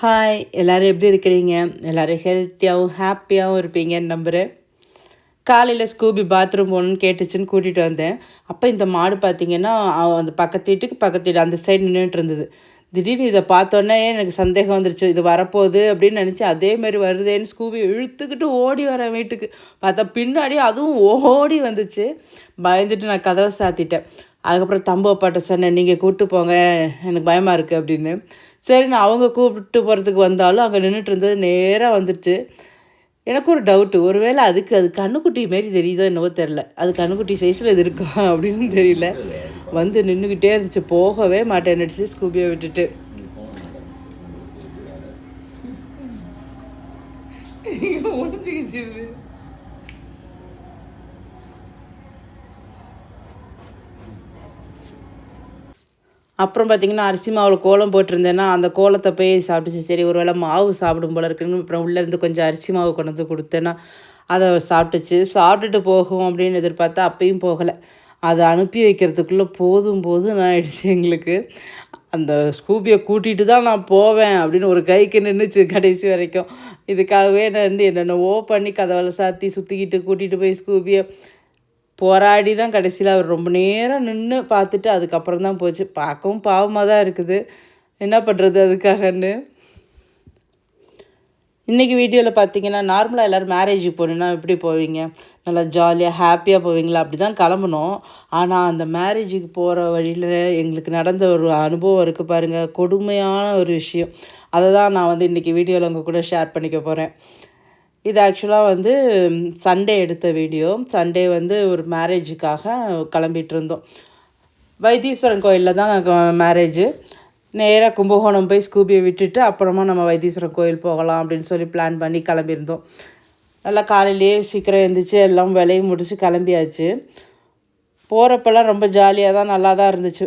Hi எல்லோரும் எப்படி இருக்கிறீங்க? எல்லோரும் ஹெல்த்தியாகவும் ஹாப்பியாகவும் இருப்பீங்கன்னு நம்புகிறேன் காலையில் ஸ்கூபி பாத்ரூம் போகணுன்னு கேட்டுச்சுன்னு கூட்டிகிட்டு வந்தேன். அப்போ இந்த மாடு பார்த்தீங்கன்னா அந்த பக்கத்து வீட்டுக்கு பக்கத்து வீடு அந்த சைடு நின்றுட்டு இருந்தது. திடீர்னு இதை பார்த்தோன்னே எனக்கு சந்தேகம் வந்துருச்சு. இது வரப்போகுது அப்படின்னு நினச்சி அதே மாதிரி வருதேன்னு ஸ்கூபி இழுத்துக்கிட்டு ஓடி வரேன் வீட்டுக்கு. பார்த்தா பின்னாடி அதுவும் ஓடி வந்துச்சு. பயந்துட்டு நான் கதவை சாத்திட்டேன். அதுக்கப்புறம் தம்பு அப்பாட்ட சொன்னேன் நீங்கள் கூப்பிட்டு போங்க. எனக்கு பயமாக இருக்குது அப்படின்னு. சரி நான் அவங்க கூப்பிட்டு போகிறதுக்கு வந்தாலும் அங்கே நின்றுட்டு இருந்தது நேராக வந்துடுச்சு எனக்கு ஒரு டவுட்டு ஒருவேளை அதுக்கு அது கண்ணுக்குட்டி மாரி தெரியுதோ என்னவோ தெரில அது கண்ணுக்குட்டி சைஸில் இது இருக்கா அப்படின்னு தெரியல. வந்து நின்றுக்கிட்டே இருந்துச்சு. போகவே மாட்டேன்னுச்சு ஸ்கூபியை விட்டுட்டு. அப்புறம் பார்த்தீங்கன்னா அரிசி மாவில் கோலம் போட்டிருந்தேன்னா அந்த கோலத்தை போய் சாப்பிட்டுச்சு. சரி ஒரு வேளை மாவு சாப்பிடும் போல இருக்குன்னு அப்புறம் உள்ளேருந்து கொஞ்சம் அரிசி மாவு கொண்டு வந்து கொடுத்தேன்னா அதை சாப்பிட்டுச்சு. சாப்பிட்டுட்டு போகும் அப்படின்னு எதிர்பார்த்தா அப்பயும் போகலை. அதை அனுப்பி வைக்கிறதுக்குள்ளே போதும் போதும் நான் ஆயிடுச்சு எங்களுக்கு. அந்த ஸ்கூபியை கூட்டிகிட்டு தான் நான் போவேன் அப்படின்னு ஒரு கைக்கு நின்றுச்சு கடைசி வரைக்கும். இதுக்காகவே நான் வந்து என்னென்னவோ பண்ணி கதவளை சாத்தி சுற்றிக்கிட்டு கூட்டிகிட்டு போய் ஸ்கூபியை போராடி தான் கடைசியில் அவர் ரொம்ப நேரம் நின்று பார்த்துட்டு அதுக்கப்புறம் தான் போச்சு. பார்க்கவும் பாவமாக தான் இருக்குது. என்ன பண்ணுறது அதுக்காகன்னு. இன்றைக்கி வீடியோவில் பார்த்தீங்கன்னா நார்மலாக எல்லோரும் மேரேஜுக்கு போகணுன்னா எப்படி போவீங்க? நல்லா ஜாலியாக ஹாப்பியாக போவீங்களா? அப்படி தான் கிளம்பணும். ஆனால் அந்த மேரேஜுக்கு போகிற வழியில் எங்களுக்கு நடந்த ஒரு அனுபவம் இருக்குது பாருங்கள் கொடுமையான ஒரு விஷயம். அதை தான் நான் வந்து இன்றைக்கி வீடியோவில் உங்கள் கூட ஷேர் பண்ணிக்க போகிறேன் இது ஆக்சுவலாக வந்து சண்டே எடுத்த வீடியோ சண்டே வந்து ஒரு மேரேஜுக்காக கிளம்பிட்டு இருந்தோம் வைத்தீஸ்வரன் கோயிலில் தான் மேரேஜு நேராக கும்பகோணம் போய் ஸ்கூபியை விட்டுட்டு அப்புறமா நம்ம வைத்தீஸ்வரன் கோயில் போகலாம் அப்படின்னு சொல்லி பிளான் பண்ணி கிளம்பியிருந்தோம். நல்லா காலையிலேயே சீக்கிரம் எழுந்திரிச்சு எல்லாம் விலையும் முடித்து கிளம்பியாச்சு. போகிறப்பெல்லாம் ரொம்ப ஜாலியாக தான் நல்லா தான் இருந்துச்சு.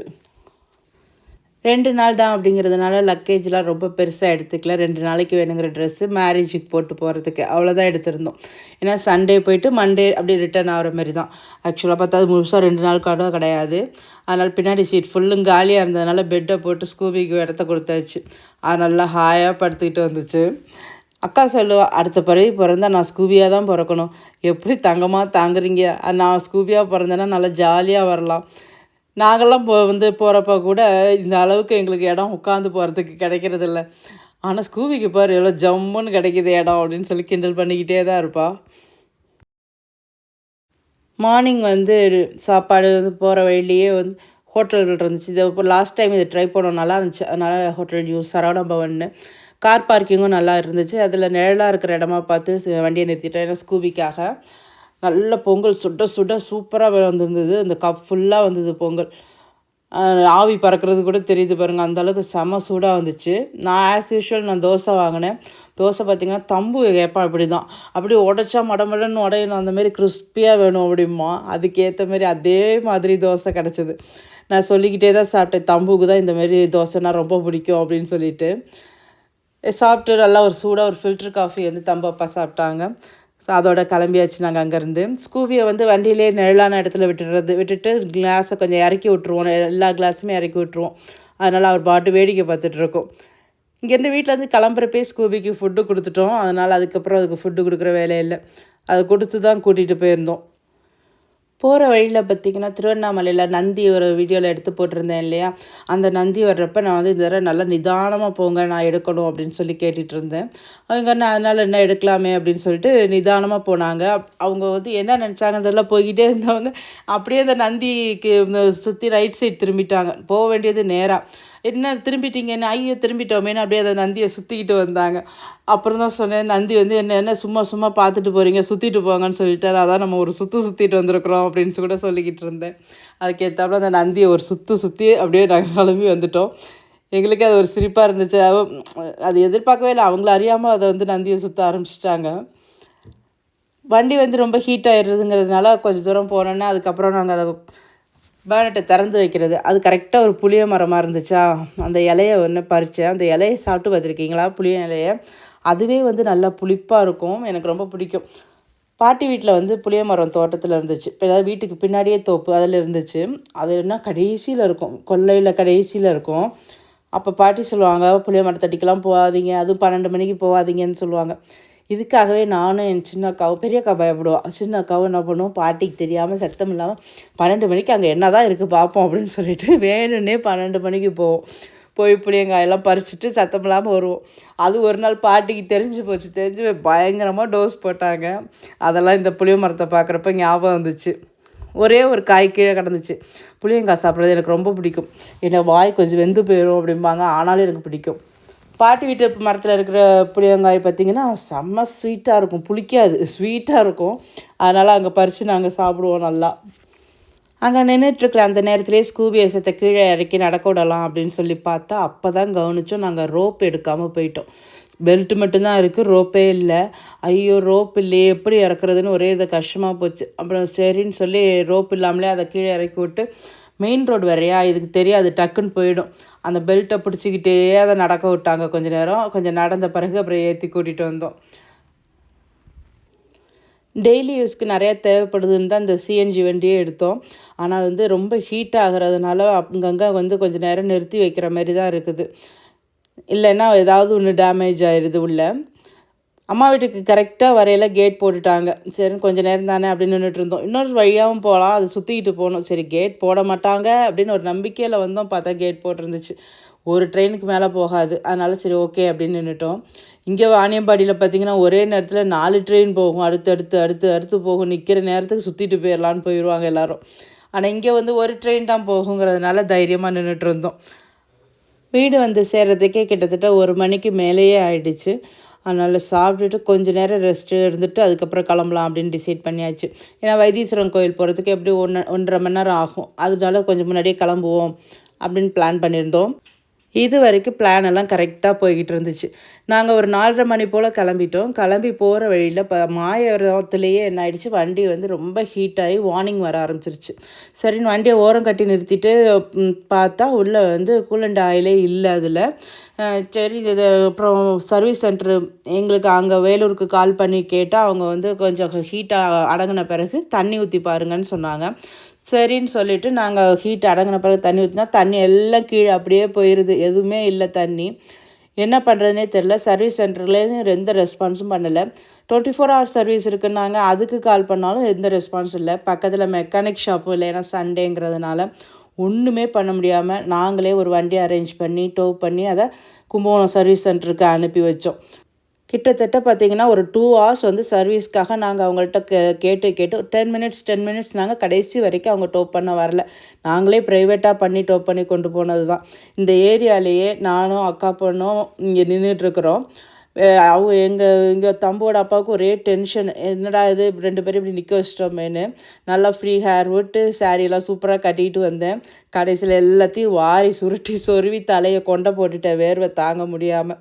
ரெண்டு நாள் தான் அப்படிங்கிறதுனால லக்கேஜ்லாம் ரொம்ப பெருசாக எடுத்துக்கல. ரெண்டு நாளைக்கு வேணுங்கிற ட்ரெஸ்ஸு மேரேஜுக்கு போட்டு போகிறதுக்கு அவ்வளோதான் எடுத்திருந்தோம். ஏன்னா சண்டே போயிட்டு மண்டே அப்படி ரிட்டர்ன் ஆகிற மாதிரி தான். ஆக்சுவலாக பார்த்தா அது முழுசாக ரெண்டு நாள் கூட கிடையாது. அதனால் பின்னாடி சீட் ஃபுல்லும் காலியாக இருந்ததுனால பெட்டை போட்டு ஸ்கூபிக்கு இடத்த கொடுத்தாச்சு. அது நல்லா ஹாயாக படுத்துக்கிட்டு வந்துச்சு. அக்கா சொல்லுவா அடுத்த பிறவி பிறந்தா நான் ஸ்கூபியாக தான் பிறக்கணும். எப்படி தங்கமாக தாங்குறீங்க? நான் ஸ்கூபியாக பிறந்தேன்னா நல்லா ஜாலியாக வரலாம். நாங்கள்லாம் போ வந்து போகிறப்ப கூட இந்த அளவுக்கு எங்களுக்கு இடம் உட்காந்து போகிறதுக்கு கிடைக்கிறதில்ல. ஆனால் ஸ்கூபிக்கு பாரு எவ்வளோ ஜம்முன்னு கிடைக்கிது இடம் அப்படின்னு சொல்லி கிண்டல் பண்ணிக்கிட்டே தான் இருப்பா. மார்னிங் வந்து சாப்பாடு வந்து போகிற வழியிலேயே வந்து ஹோட்டல்கள் இருந்துச்சு. இதை இப்போ லாஸ்ட் டைம் இதை ட்ரை பண்ணோம். நல்லா இருந்துச்சு. அதனால் ஹோட்டல் யூஸ் சரவண பவன்னு கார் பார்க்கிங்கும் நல்லா இருந்துச்சு. அதில் நிழலாக இருக்கிற இடமா பார்த்து வண்டியை நிறுத்திட்டோம். ஏன்னா ஸ்கூபிக்காக. நல்ல பொங்கல் சுட சுட சூப்பராக வந்திருந்தது. அந்த கப் ஃபுல்லாக வந்தது பொங்கல். ஆவி பறக்கிறது கூட தெரியுது பாருங்கள் அந்த அளவுக்கு செம சூடாக வந்துச்சு. நான் ஆஸ் யூஷுவல் நான் தோசை வாங்கினேன். தோசை பார்த்தீங்கன்னா தம்பு கேட்பான் இப்படி தான் அப்படி உடச்சா மடமடன்னு உடையணும். அந்தமாரி கிறிஸ்பியாக வேணும் அப்படிமா. அதுக்கேற்ற மாரி அதே மாதிரி தோசை கிடச்சிது. நான் சொல்லிக்கிட்டே தான் சாப்பிட்டேன். தம்புக்கு தான் இந்தமாரி தோசைனா ரொம்ப பிடிக்கும் அப்படின்னு சொல்லிட்டு. சாப்பிட்டு நல்லா ஒரு சூடாக ஒரு ஃபில்ட்ரு காஃபி வந்து தம்பப்பா சாப்பிட்டாங்க. அதோட கிளம்பியாச்சு நாங்கள் அங்கேருந்து. ஸ்கூபியை வந்து வண்டியிலே நிழலான இடத்துல விட்டுடுறது விட்டுட்டு கிளாஸை கொஞ்சம் இறக்கி விட்ருவோம் எல்லா கிளாஸுமே இறக்கி விட்ருவோம் அதனால் அவர் பாட்டு வேடிக்கை பார்த்துட்டு இருக்கோம். இங்கேருந்து வீட்டிலேருந்து கிளம்புறப்பே ஸ்கூபிக்கு ஃபுட்டு கொடுத்துட்டோம். அதனால் அதுக்கப்புறம் அதுக்கு ஃபுட்டு கொடுக்குற வேலையில்லை அதை கொடுத்து தான் கூட்டிகிட்டு போயிருந்தோம். போகிற வழியில் பார்த்திங்கன்னா திருவண்ணாமலையில் நந்தி ஒரு வீடியோவில் எடுத்து போட்டிருந்தேன் இல்லையா? அந்த நந்தி வர்றப்ப நான் வந்து இந்த தடவை நல்லா நிதானமாக போங்க நான் எடுக்கணும் அப்படின்னு சொல்லி கேட்டுட்டு இருந்தேன். அவங்க நான் அதனால் என்ன எடுக்கலாமே அப்படின்னு சொல்லிட்டு நிதானமாக போனாங்க. அவங்க வந்து என்ன நினச்சாங்க இதெல்லாம் போய்கிட்டே இருந்தவங்க அப்படியே அந்த நந்திக்கு சுற்றி ரைட் சைடு திரும்பிட்டாங்க. போக வேண்டியது நேராக என்ன திரும்பிட்டீங்கன்னு ஐயோ திரும்பிட்டோமேன்னு அப்படியே அந்த நந்தியை சுற்றிக்கிட்டு வந்தாங்க. அப்புறம் தான் சொன்னேன் நந்தி வந்து என்ன என்ன சும்மா சும்மா பார்த்துட்டு போகிறீங்க சுற்றிட்டு போங்கன்னு சொல்லிட்டாரு. அதான் நம்ம ஒரு சுற்று சுற்றிட்டு வந்திருக்கிறோம் அப்படின்னு கூட சொல்லிக்கிட்டு இருந்தேன். அதுக்கேற்றாப்புல அந்த நந்தியை ஒரு சுற்று சுற்றி அப்படியே நாங்கள் கிளம்பி வந்துட்டோம். எங்களுக்கு அது ஒரு சிரிப்பாக இருந்துச்சு. அது எதிர்பார்க்கவே இல்லை. அவங்கள அறியாமல் அதை வந்து நந்தியை சுற்ற ஆரம்பிச்சிட்டாங்க. வண்டி வந்து ரொம்ப ஹீட் ஆயிடுறதுங்கிறதுனால கொஞ்சம் தூரம் போனோன்னே அதுக்கப்புறம் நாங்கள் அதை பேனட்டை திறந்து வைக்கிறது. அது கரெக்டாக ஒரு புளிய மரமாக இருந்துச்சா? அந்த இலைய ஒன்று பறித்தேன் அந்த இலையை சாப்பிட்டு பார்த்துருக்கீங்களா? புளிய இலையை. அதுவே வந்து நல்லா புளிப்பாக இருக்கும். எனக்கு ரொம்ப பிடிக்கும். பாட்டி வீட்டில் வந்து புளிய மரம் தோட்டத்தில் இருந்துச்சு. இப்போ ஏதாவது வீட்டுக்கு பின்னாடியே தோப்பு அதில் இருந்துச்சு. அது என்ன கடைசியில் இருக்கும். கொல்லையில் கடைசியில் இருக்கும். அப்போ பாட்டி சொல்லுவாங்க புளிய மரத்தட்டிக்கெலாம் போகாதீங்க. அதுவும் பன்னெண்டு மணிக்கு போகாதீங்கன்னு சொல்லுவாங்க. இதுக்காகவே நானும் என் சின்ன அக்காவும் பெரிய அக்கா பயப்படுவோம் சின்ன அக்காவும் என்ன பண்ணுவோம் பாட்டிக்கு தெரியாமல் சத்தம் இல்லாமல் பன்னெண்டு மணிக்கு அங்கே என்ன தான் இருக்குது பார்ப்போம் அப்படின்னு சொல்லிட்டு வேணும்னே பன்னெண்டு மணிக்கு போவோம். போய் புளியங்காயெல்லாம் பறிச்சுட்டு சத்தம் இல்லாமல் வருவோம். அது ஒரு நாள் பாட்டிக்கு தெரிஞ்சு போச்சு. தெரிஞ்சு பயங்கரமாக டோஸ் போட்டாங்க. அதெல்லாம் இந்த புளிய மரத்தை பார்க்குறப்ப ஞாபகம் வந்துச்சு. ஒரே ஒரு காய் கீழே கிடந்துச்சு. புளியங்காய் சாப்பிட்றது எனக்கு ரொம்ப பிடிக்கும். என்னை வாய் கொஞ்சம் வெந்து போயிடும் அப்படிம்பாங்க. ஆனாலும் எனக்கு பிடிக்கும். பாட்டி வீட்டு மரத்தில் இருக்கிற புளியங்காய் பார்த்திங்கன்னா செம்ம ஸ்வீட்டாக இருக்கும். புளிக்காது. ஸ்வீட்டாக இருக்கும். அதனால் அங்கே பறித்து நாங்கள் சாப்பிடுவோம் நல்லா. அங்கே நின்றுட்டுருக்குற அந்த நேரத்துலேயே ஸ்கூபி ஏசத்தை கீழே இறக்கி நடக்க விடலாம் அப்படின்னு சொல்லி பார்த்தா அப்போ தான் கவனித்தோம் நாங்கள் ரோப் எடுக்காமல் போயிட்டோம். பெல்ட் மட்டும்தான் இருக்குது ரோப்பே இல்லை. ஐயோ ரோப் இல்லையே. எப்படி இறக்குறதுன்னு ஒரே இதை கஷ்டமாக போச்சு. அப்புறம் சரின்னு சொல்லி ரோப் இல்லாமலே அதை கீழே இறக்கி விட்டு மெயின் ரோடு வேறையா? இதுக்கு தெரியாது டக்குன்னு போயிடும். அந்த பெல்ட்டை பிடிச்சிக்கிட்டே அதை நடக்க விட்டாங்க கொஞ்சம் நேரம். கொஞ்சம் நடந்த பிறகு அப்புறம் ஏற்றி கூட்டிகிட்டு வந்தோம். டெய்லி யூஸ்க்கு நிறையா தேவைப்படுதுன்னு தான் இந்த சிஎன்ஜி வண்டியே எடுத்தோம். ஆனால் வந்து ரொம்ப ஹீட் ஆகிறதுனால அங்கங்கே வந்து கொஞ்சம் நேரம் நிறுத்தி வைக்கிற மாதிரி தான் இருக்குது. இல்லைன்னா ஏதாவது ஒன்று டேமேஜ் ஆயிடுது உள்ள. அம்மா வீட்டுக்கு கரெக்டாக வரையில் கேட் போட்டுட்டாங்க. சரி கொஞ்சம் நேரம் தானே அப்படின்னு நின்றுட்டு இருந்தோம். இன்னொரு வழியாகவும் போகலாம். அது சுற்றிக்கிட்டு போகணும். சரி கேட் போட மாட்டாங்க அப்படின்னு ஒரு நம்பிக்கையில் வந்தோம். பார்த்தா கேட் போட்டிருந்துச்சு. ஒரு ட்ரெயினுக்கு மேலே போகாது. அதனால் சரி ஓகே அப்படின்னு நின்றுட்டோம் இங்கே வாணியம்பாடியில் பார்த்திங்கன்னா ஒரே நேரத்தில் நாலு ட்ரெயின் போகும். அடுத்து அடுத்து அடுத்து அடுத்து போகும். நிற்கிற நேரத்துக்கு சுற்றிட்டு போயிடலான்னு போயிடுவாங்க எல்லோரும். ஆனால் இங்கே வந்து ஒரு ட்ரெயின் தான் போகுங்கிறதுனால தைரியமாக நின்றுட்டு இருந்தோம். வீடு வந்து சேர்கிறதுக்கே கிட்டத்தட்ட ஒரு மணிக்கு மேலேயே ஆயிடுச்சு. அதனால் சாப்பிட்டுட்டு கொஞ்சம் நேரம் ரெஸ்ட்டு இருந்துட்டு அதுக்கப்புறம் கிளம்பலாம் அப்படின்னு டிசைட் பண்ணியாச்சு. ஏன்னா வைத்தீஸ்வரன் கோயில் போகிறதுக்கு எப்படி ஒன்று ஒன்றரை மணி நேரம் ஆகும். அதனால கொஞ்சம் முன்னாடியே கிளம்புவோம் அப்படின்னு பிளான் பண்ணியிருந்தோம். இது வரைக்கும் பிளான் எல்லாம் கரெக்டாக போய்கிட்டு இருந்துச்சு. நாங்கள் ஒரு நாலரை மணி போல் கிளம்பிட்டோம். கிளம்பி போகிற வழியில் இப்போ மாயத்துலேயே என்ன ஆகிடுச்சு வண்டி வந்து ரொம்ப ஹீட் ஆகி வார்னிங் வர ஆரம்பிச்சிருச்சு. சரின்னு வண்டியை ஓரம் கட்டி நிறுத்திட்டு பார்த்தா உள்ளே வந்து கூலண்ட் ஆயிலே இல்லை அதில். சரி இது அப்புறம் சர்வீஸ் சென்டரு எங்களுக்கு அங்கே வேலூருக்கு கால் பண்ணி கேட்டால் அவங்க வந்து கொஞ்சம் ஹீட்டாக அடங்கின பிறகு தண்ணி ஊற்றி பாருங்கன்னு சொன்னாங்க. சரின்னு சொல்லிவிட்டு நாங்கள் ஹீட் அடங்கின பிறகு தண்ணி ஊற்றினா தண்ணி எல்லாம் கீழே அப்படியே போயிடுது எதுவுமே இல்லை தண்ணி. என்ன பண்ணுறதுனே தெரில சர்வீஸ் சென்டர்லேயும் எந்த ரெஸ்பான்ஸும் பண்ணலை. டுவெண்ட்டி ஃபோர் ஹவர்ஸ் சர்வீஸ் இருக்குன்னாங்க அதுக்கு கால் பண்ணாலும் எந்த ரெஸ்பான்ஸும் இல்லை. பக்கத்தில் மெக்கானிக் ஷாப்பும் இல்லை. ஏன்னா சண்டேங்கிறதுனால ஒன்றுமே பண்ண முடியாமல் நாங்களே ஒரு வண்டி அரேஞ்ச் பண்ணி டோ பண்ணி அதை கும்பகோணம் சர்வீஸ் சென்டருக்கு அனுப்பி வச்சோம். கிட்டத்தட்ட பார்த்திங்கன்னா ஒரு டூ ஹவர்ஸ் வந்து சர்வீஸ்க்காக நாங்கள் அவங்கள்ட்ட கே கேட்டு கேட்டு டென் மினிட்ஸ் டென் மினிட்ஸ் நாங்கள் கடைசி வரைக்கும் அவங்க டோப் பண்ண வரல. நாங்களே ப்ரைவேட்டாக பண்ணி டோப் பண்ணி கொண்டு போனது தான் இந்த ஏரியாலேயே நானும் அக்கா பொண்ணும் இங்கே நின்றுட்டுருக்குறோம் அவங்க எங்கள் எங்கள் தம்போட அப்பாவுக்கு ஒரே டென்ஷன் என்னடா இது? ரெண்டு பேரும் இப்படி நிற்க வச்சிட்டோமேனு நல்லா ஃப்ரீ ஹேர் விட்டு சாரியெல்லாம் சூப்பராக கட்டிட்டு வந்தேன். கடைசியில் எல்லாத்தையும் வாரி சுருட்டி சொருவி தலையை கொண்டை போட்டுட்டேன். வேர்வை தாங்க முடியாமல்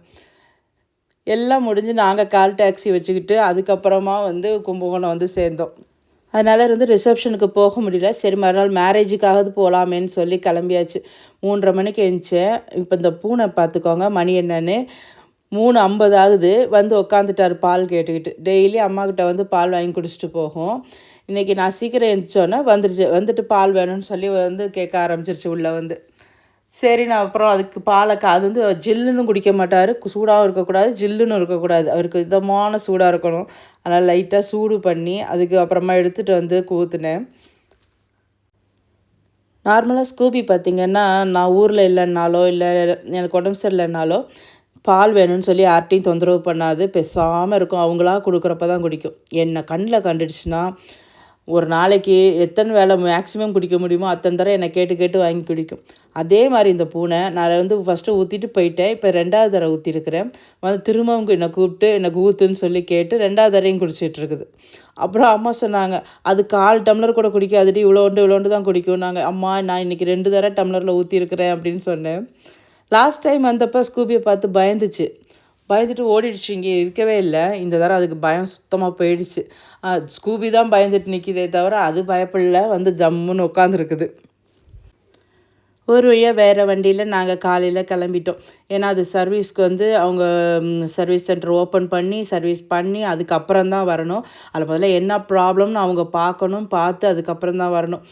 எல்லாம் முடிஞ்சு நாங்கள் கால் டாக்ஸி வச்சுக்கிட்டு அதுக்கப்புறமா வந்து கும்பகோணம் வந்து சேர்ந்தோம். அதனால் இருந்து ரிசப்ஷனுக்கு போக முடியல. சரி மறுநாள் மேரேஜுக்காவது போகலாமேன்னு சொல்லி கிளம்பியாச்சு. மூன்றரை மணிக்கு எழுந்தேன் இப்போ இந்த பூனை பார்த்துக்கோங்க மணி என்னன்னு. மூணு ஐம்பது ஆகுது. வந்து உக்காந்துட்டார் பால் கேட்டுக்கிட்டு. டெய்லி அம்மாக்கிட்ட வந்து பால் வாங்கி குடிச்சிட்டு போகும். இன்றைக்கி நான் சீக்கிரம் எழுந்திரிச்சோன்னே வந்துடுச்சு வந்துட்டு பால் வேணும்னு சொல்லி வந்து கேட்க ஆரம்பிச்சிருச்சு உள்ளே வந்து. சரி நான் அப்புறம் அதுக்கு பாலை அது வந்து ஜில்லுன்னு குடிக்க மாட்டார். சூடாகவும் இருக்கக்கூடாது ஜில்லுன்னு இருக்கக்கூடாது. அவருக்கு இதமான சூடாக இருக்கணும். அதனால் லைட்டாக சூடு பண்ணி அதுக்கு அப்புறமா எடுத்துகிட்டு வந்து கூத்துனேன். நார்மலாக ஸ்கூபி பார்த்திங்கன்னா நான் ஊரில் இல்லைன்னாலோ இல்லை எனக்கு உடம்பு சரியில்லைனாலோ பால் வேணும்னு சொல்லி யார்ட்டையும் தொந்தரவு பண்ணாது. பெசாமல் இருக்கும். அவங்களா கொடுக்குறப்ப தான் குடிக்கும். என்னை கண்ணில் கண்டுடுச்சுன்னா ஒரு நாளைக்கு எத்தனை வேலை மேக்ஸிமம் குடிக்க முடியுமோ அத்தனை தடவை என்னை கேட்டு கேட்டு வாங்கி குடிக்கும். அதே மாதிரி இந்த பூனை நான் வந்து ஃபஸ்ட்டு ஊற்றிட்டு போயிட்டேன். இப்போ ரெண்டாவது தடவை ஊற்றிருக்கிறேன் வந்து திரும்பவும் என்னை கூப்பிட்டு எனக்கு ஊற்றுன்னு சொல்லி கேட்டு ரெண்டாவது தடவையும் குடிச்சிட்டு இருக்குது. அப்புறம் அம்மா சொன்னாங்க அது கால் டம்ளர் கூட குடிக்காதுடி இவ்வளோண்டு இவ்வளோண்டு தான் குடிக்கும் நாங்கள் அம்மா நான் இன்றைக்கி ரெண்டு தடவை டம்ளரில் ஊற்றிருக்கிறேன் அப்படின்னு சொன்னேன். லாஸ்ட் டைம் வந்தப்போ ஸ்கூபியை பார்த்து பயந்துச்சு. பயந்துட்டு ஓடிடுச்சு இங்கே இருக்கவே இல்லை. இந்த தடவை அதுக்கு பயம் சுத்தமாக போயிடுச்சு. ஸ்கூபி தான் பயந்துட்டு நிற்கிதே தவிர அது பயப்படல. வந்து ஜம்முன்னு உட்காந்துருக்குது ஒரு வழியாக வேறு வண்டியில் நாங்கள் காலையில் கிளம்பிட்டோம். ஏன்னா அது சர்வீஸ்க்கு வந்து அவங்க சர்வீஸ் சென்டர் ஓப்பன் பண்ணி சர்வீஸ் பண்ணி அதுக்கப்புறம் தான் வரணும். அதில் முதல்ல என்ன ப்ராப்ளம்னு அவங்க பார்க்கணும் பார்த்து அதுக்கப்புறம் தான் வரணும்.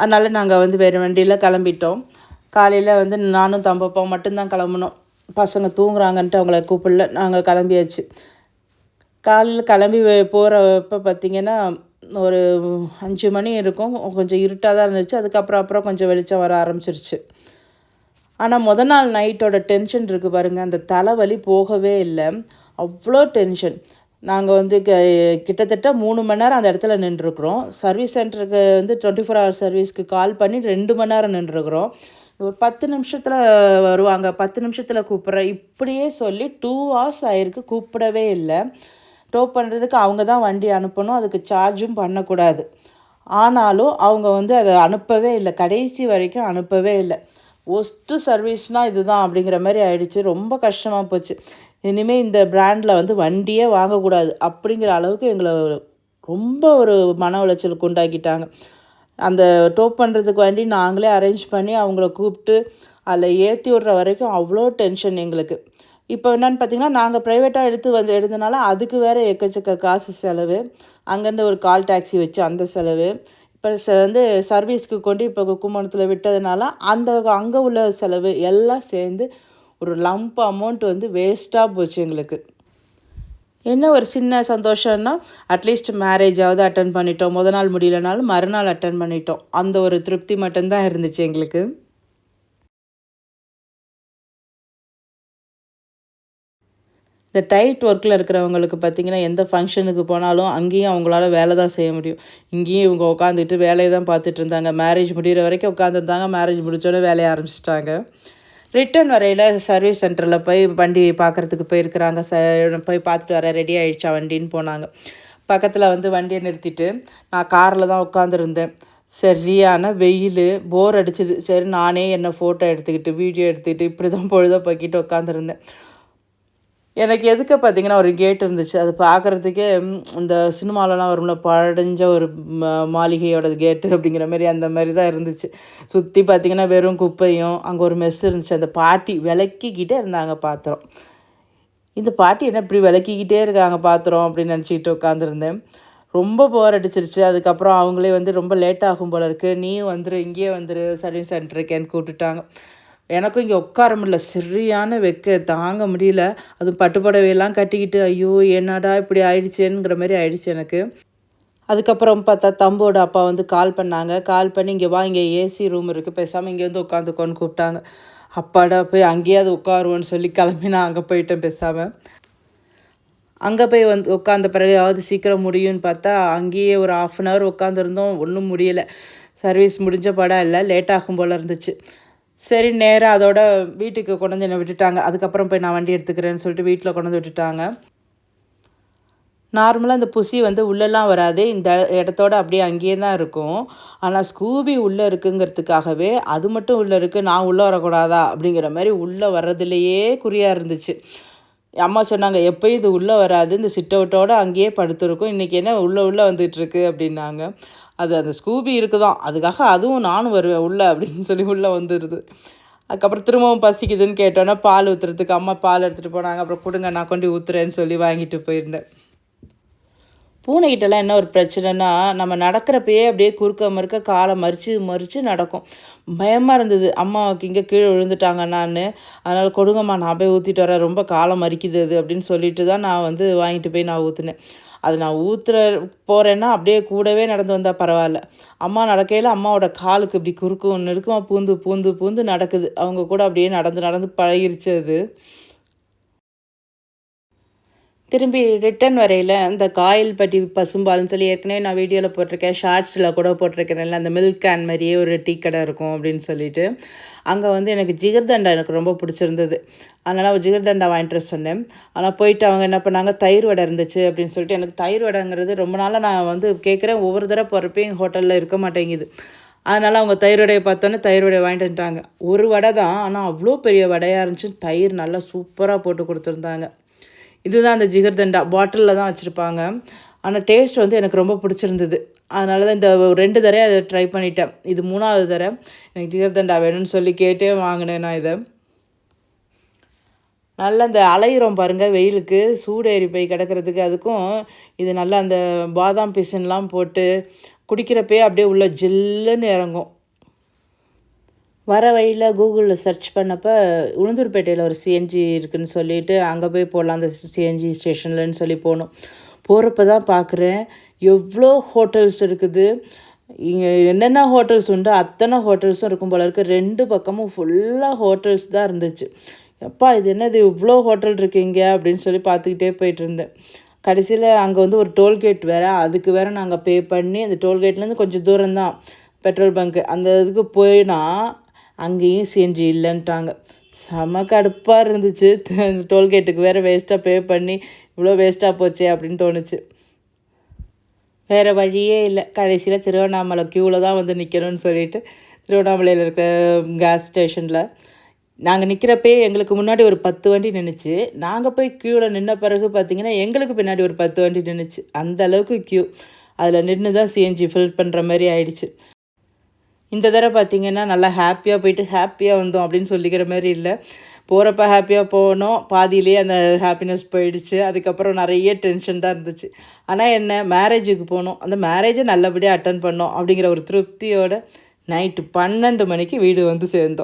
அதனால் நாங்கள் வந்து வேறு வண்டியில் கிளம்பிட்டோம். காலையில் வந்து நானும் தம்பப்பா மட்டும்தான் கிளம்புனோம். பசங்க தூங்குறாங்கன்ட்டு அவங்கள கூப்பிடல. நாங்கள் கிளம்பியாச்சு. காலையில் கிளம்பி போகிறப்ப பார்த்திங்கன்னா ஒரு அஞ்சு மணி இருக்கும். கொஞ்சம் இருட்டாக தான் இருந்துச்சு. அதுக்கப்புறம் அப்புறம் கொஞ்சம் வெளிச்சம் வர ஆரம்பிச்சிருச்சு. ஆனால் முத நாள் நைட்டோட டென்ஷன் இருக்குது பாருங்கள் அந்த தலைவலி போகவே இல்லை. அவ்வளோ டென்ஷன். நாங்கள் வந்து க கிட்டத்தட்ட மூணு மணி நேரம் அந்த இடத்துல நின்றுருக்குறோம். சர்வீஸ் சென்டருக்கு வந்து டுவெண்ட்டி ஃபோர் ஹவர் சர்வீஸ்க்கு கால் பண்ணி ரெண்டு மணி நேரம் நின்றுருக்குறோம். ஒரு பத்து நிமிஷத்தில் வருவாங்க. பத்து நிமிஷத்தில் கூப்பிட்றேன் இப்படியே சொல்லி டூ ஹவர்ஸ் ஆகிருக்கு கூப்பிடவே இல்லை. டோ பண்ணுறதுக்கு அவங்க தான் வண்டி அனுப்பணும். அதுக்கு சார்ஜும் பண்ணக்கூடாது. ஆனாலும் அவங்க வந்து அதை அனுப்பவே இல்லை. கடைசி வரைக்கும் அனுப்பவே இல்லை. ஒஸ்ட்டு சர்வீஸ்னால் இதுதான் அப்படிங்கிற மாதிரி ஆயிடுச்சு. ரொம்ப கஷ்டமாக போச்சு. இனிமேல் இந்த பிராண்டில் வந்து வண்டியே வாங்கக்கூடாது அப்படிங்கிற அளவுக்கு எங்களை ரொம்ப ஒரு மன உளைச்சலுக்கு உண்டாக்கிட்டாங்க. அந்த டோப் பண்ணுறதுக்கு வேண்டி நாங்களே அரேஞ்ச் பண்ணி அவங்கள கூப்பிட்டு அதில் ஏற்றி விட்ற வரைக்கும் அவ்வளோ டென்ஷன் எங்களுக்கு. இப்போ என்னென்னு பார்த்தீங்கன்னா நாங்கள் ப்ரைவேட்டாக எடுத்து வந்து எடுத்தனால அதுக்கு வேறு எக்கச்சக்க காசு செலவு. அங்கேருந்து ஒரு கால் டாக்ஸி வச்சு அந்த செலவு. இப்போ வந்து சர்வீஸ்க்கு கொண்டு இப்போ கும்பகோணத்தில் விட்டதுனால அந்த அங்கே உள்ள செலவு எல்லாம் சேர்ந்து ஒரு லம்ப் அமௌண்ட் வந்து வேஸ்ட்டாக போச்சு எங்களுக்கு. என்ன ஒரு சின்ன சந்தோஷம்னா அட்லீஸ்ட் மேரேஜாவது அட்டன் பண்ணிட்டோம். முத நாள் முடியலனாலும் மறுநாள் அட்டன் பண்ணிட்டோம். அந்த ஒரு திருப்தி மட்டும்தான் இருந்துச்சு எங்களுக்கு. இந்த டைட் ஒர்க்கில் இருக்கிறவங்களுக்கு பார்த்திங்கன்னா எந்த ஃபங்க்ஷனுக்கு போனாலும் அங்கேயும் அவங்களால வேலை தான் செய்ய முடியும். இங்கேயும் இவங்க உட்காந்துட்டு வேலையை தான் பார்த்துட்டு இருந்தாங்க. மேரேஜ் முடிகிற வரைக்கும் உட்காந்துருந்தாங்க மேரேஜ் முடித்தோடனே வேலையை ஆரம்பிச்சிட்டாங்க. ரிட்டர்ன் வரையில் சர்வீஸ் சென்டரில் போய் வண்டி பார்க்குறதுக்கு போயிருக்கிறாங்க ச போய் பார்த்துட்டு வர ரெடி ஆகிடுச்சா வண்டின்னு போனாங்க. பக்கத்தில் வந்து வண்டியை நிறுத்திட்டு நான் காரில் தான் உட்காந்துருந்தேன் சரியான வெயில் போர் அடிச்சுது. சரி நானே என்னை ஃபோட்டோ எடுத்துக்கிட்டு வீடியோ எடுத்துக்கிட்டு இப்படி தான் பொழுத போக்கிட்டு உட்காந்துருந்தேன் எனக்கு எதுக்க பார்த்தீங்கன்னா ஒரு கேட் இருந்துச்சு. அது பார்க்குறதுக்கே இந்த சினிமாலலாம் வரும்ல படைஞ்ச ஒரு மாளிகையோட கேட்டு அப்படிங்கிற மாதிரி அந்த மாதிரி தான் இருந்துச்சு. சுற்றி பார்த்திங்கன்னா வெறும் குப்பையும் அங்கே ஒரு மெஸ் இருந்துச்சு. அந்த பாட்டி விளக்கிக்கிட்டே இருந்தாங்க பாத்திரம். இந்த பாட்டி என்ன இப்படி விளக்கிக்கிட்டே இருக்காங்க பாத்திரம் அப்படின்னு நினச்சிக்கிட்டு உட்காந்துருந்தேன் ரொம்ப போர் அடிச்சிருச்சு. அதுக்கப்புறம் அவங்களே வந்து ரொம்ப லேட் ஆகும் போல இருக்குது நீயும் வந்துரு இங்கேயே வந்துரு சர்வீஸ் சென்டருக்கேன்னு கூப்பிட்டுட்டாங்க. எனக்கும் இங்கே உட்கார முடியல. சரியான வெக்க. தாங்க முடியல. அதுவும் பட்டுப்புடவையெல்லாம் கட்டிக்கிட்டு ஐயோ என்னடா இப்படி ஆயிடுச்சேங்கிற மாதிரி ஆயிடுச்சு எனக்கு. அதுக்கப்புறம் பார்த்தா தம்போட அப்பா வந்து கால் பண்ணாங்க. கால் பண்ணி இங்கே வா இங்கே ஏசி ரூம் இருக்குது பேசாமல் இங்கே வந்து உட்காந்துக்கோன்னு கூப்பிட்டாங்க. அப்பாடா போய் அங்கேயே அது உட்காருவோன்னு சொல்லி கிளம்பி நான் அங்கே போயிட்டேன் பேசாமல் அங்கே போய் வந்து உட்காந்த பிறகு ஏதாவது சீக்கிரம் முடியும்னு பார்த்தா அங்கேயே ஒரு ஆஃப் அன் ஹவர் உட்காந்துருந்தோம் ஒன்றும் முடியலை. சர்வீஸ் முடிஞ்ச படம் இல்லை. லேட் ஆகும் போல் இருந்துச்சு. சரி நேராக அதோட வீட்டுக்கு கொண்டு வந்து என்னை விட்டுட்டாங்க. அதுக்கப்புறம் போய் நான் வண்டி எடுத்துக்கிறேன்னு சொல்லிட்டு வீட்டில் கொண்டு வந்து விட்டுட்டாங்க. நார்மலாக இந்த புசி வந்து உள்ளெல்லாம் வராது. இந்த இடத்தோட அப்படியே அங்கேயே தான் இருக்கும். ஆனால் ஸ்கூபி உள்ளே இருக்குங்கிறதுக்காகவே அது மட்டும் உள்ளே இருக்குது நான் உள்ளே வரக்கூடாதா? அப்படிங்கிற மாதிரி உள்ளே வர்றதுலையே குறியாக இருந்துச்சு. அம்மா சொன்னாங்க எப்போயும் இது உள்ளே வராது. இந்த சிட் அவுட்டோடு அங்கேயே படுத்துருக்கும். இன்றைக்கி என்ன உள்ளே உள்ளே வந்துட்டுருக்கு அப்படின்னாங்க. அது அந்த ஸ்கூபி இருக்குதான். அதுக்காக அதுவும் நானும் வருவேன் உள்ளே அப்படின்னு சொல்லி உள்ளே வந்துடுது அதுக்கப்புறம் திரும்பவும் பசிக்குதுன்னு கேட்டோன்னா பால் ஊற்றுறதுக்கு அம்மா பால் எடுத்துகிட்டு போனாங்க. அப்புறம் கொடுங்க நான் கொண்டு ஊற்றுறேன்னு சொல்லி வாங்கிட்டு போயிருந்தேன். பூனைகிட்டலாம் என்ன ஒரு பிரச்சனைனா நம்ம நடக்கிறப்பயே அப்படியே குறுக்க மறுக்க காலை மறித்து மறித்து நடக்கும். பயமாக இருந்தது. அம்மாவுக்கு இங்கே கீழே விழுந்துட்டாங்க நான். அதனால் கொடுங்கம்மா நான் போய் ஊற்றிட்டு வரேன். ரொம்ப காலம் மறிக்குது அது அப்படின்னு சொல்லிட்டு தான் நான் வந்து வாங்கிட்டு போய் நான் ஊற்றுனேன் அது நான் ஊற்றுற போகிறேன்னா அப்படியே கூடவே நடந்து வந்தால் பரவாயில்ல. அம்மா நடக்கையில் அம்மாவோட காலுக்கு இப்படி குறுக்கும் நெருக்கமாக பூந்து பூந்து பூந்து நடக்குது. அவங்க கூட அப்படியே நடந்து நடந்து பழகிருச்சு அது. திரும்பி ரிட்டன் வரையில் இந்த காயில் பட்டி பசும்பால்னு சொல்லி ஏற்கனவே நான் வீடியோவில் போட்டிருக்கேன். ஷார்ட்ஸில் கூட போட்டிருக்கிறேன்ல அந்த மில்க் கேன் மாதிரியே ஒரு டீ கடை இருக்கும் அப்படின்னு சொல்லிட்டு. அங்கே வந்து எனக்கு ஜிகர்தண்டா எனக்கு ரொம்ப பிடிச்சிருந்தது. அதனால் ஜிகர்தண்டா வாங்கிட்டு சொன்னேன். ஆனால் போயிட்டு அவங்க என்ன பண்ணாங்க தயிர் வடை இருந்துச்சு அப்படின்னு சொல்லிட்டு எனக்கு தயிர் வடைங்கிறது ரொம்ப நாளாக நான் வந்து கேட்குறேன் ஒவ்வொரு தடவை போகிறப்பையும் ஹோட்டலில் இருக்க மாட்டேங்குது. அதனால் அவங்க தயிர் வடையை பார்த்தோன்னே தயிர் வடையை வாங்கிட்டு வந்துட்டாங்க. ஒரு வடை தான் ஆனால் அவ்வளோ பெரிய வடையாக இருந்துச்சு. தயிர் நல்லா சூப்பராக போட்டு கொடுத்துருந்தாங்க. இதுதான் அந்த ஜிகர்தண்டா பாட்டிலில் தான் வச்சுருப்பாங்க. ஆனால் டேஸ்ட் வந்து எனக்கு ரொம்ப பிடிச்சிருந்தது. அதனால தான் இந்த ரெண்டு தடவை அதை ட்ரை பண்ணிட்டேன். இது மூணாவது தடவை எனக்கு ஜிகர்தண்டா வேணும்னு சொல்லி கேட்டே வாங்கினேன் நான் இதை. நல்லா அந்த அலையிறோம் பாருங்கள் வெயிலுக்கு. சூடேறி போய் கிடக்கிறதுக்கு அதுக்கும் இது நல்லா அந்த பாதாம் பிசின்லாம் போட்டு குடிக்கிறப்பே அப்படியே உள்ள ஜில்லுன்னு இறங்கும். வர வழியில் கூகுளில் சர்ச் பண்ணப்போ உளுந்தூர்பேட்டையில் ஒரு சிஎன்ஜி இருக்குதுன்னு சொல்லிட்டு அங்கே போய் போடலாம் அந்த சிஎன்ஜி ஸ்டேஷன்லன்னு சொல்லி போனோம். போகிறப்ப தான் பார்க்குறேன் எவ்வளோ ஹோட்டல்ஸ் இருக்குது. இங்கே என்னென்ன ஹோட்டல்ஸ் உண்டோ அத்தனை ஹோட்டல்ஸும் இருக்கும் போல இருக்குது ரெண்டு பக்கமும் ஃபுல்லாக ஹோட்டல்ஸ் தான் இருந்துச்சு. எப்பா இது என்னது இவ்வளோ ஹோட்டல் இருக்கீங்க அப்படின்னு சொல்லி பார்த்துக்கிட்டே போயிட்டு இருந்தேன். கடைசியில் அங்கே வந்து ஒரு டோல்கேட் வேறு அதுக்கு வேறு நாங்கள் பே பண்ணி அந்த டோல்கேட்லேருந்து கொஞ்சம் தூரம் தான். பெட்ரோல் பங்க்கு அந்த இதுக்கு போயினா அங்கேயும் சிஎன்ஜி இல்லைன்ட்டாங்க. செம கடுப்பாக இருந்துச்சு. டோல்கேட்டுக்கு வேறு வேஸ்ட்டாக பே பண்ணி இவ்வளோ வேஸ்ட்டாக போச்சே அப்படின்னு தோணுச்சு. வேறு வழியே இல்லை. கடைசியில் திருவண்ணாமலை க்யூவில் தான் வந்து நிற்கணும்னு சொல்லிட்டு திருவண்ணாமலையில் இருக்க கேஸ் ஸ்டேஷனில் நாங்கள் நிற்கிறப்பே எங்களுக்கு முன்னாடி ஒரு பத்து வண்டி நின்றுச்சு நாங்கள் போய் க்யூவில் நின்ன பிறகு பார்த்திங்கன்னா எங்களுக்கு பின்னாடி ஒரு பத்து வண்டி நின்றுச்சு அந்த அளவுக்கு க்யூ அதில் நின்று தான் சிஎன்ஜி ஃபில் பண்ணுற மாதிரி ஆயிடுச்சு. இந்த தடவை பார்த்திங்கன்னா நல்லா ஹாப்பியாக போயிட்டு ஹாப்பியாக வந்தோம் அப்படின்னு சொல்லிக்கிற மாதிரி இல்லை. போகிறப்ப ஹாப்பியாக போனோம். பாதியிலேயே அந்த ஹாப்பினஸ் போயிடுச்சு. அதுக்கப்புறம் நிறைய டென்ஷன் தான் இருந்துச்சு. ஆனால் என்ன மேரேஜுக்கு போனோம். அந்த மேரேஜை நல்லபடியாக அட்டன் பண்ணோம் அப்படிங்கிற ஒரு திருப்தியோட நைட்டு பன்னெண்டு மணிக்கு வீடு வந்து சேர்ந்தோம்.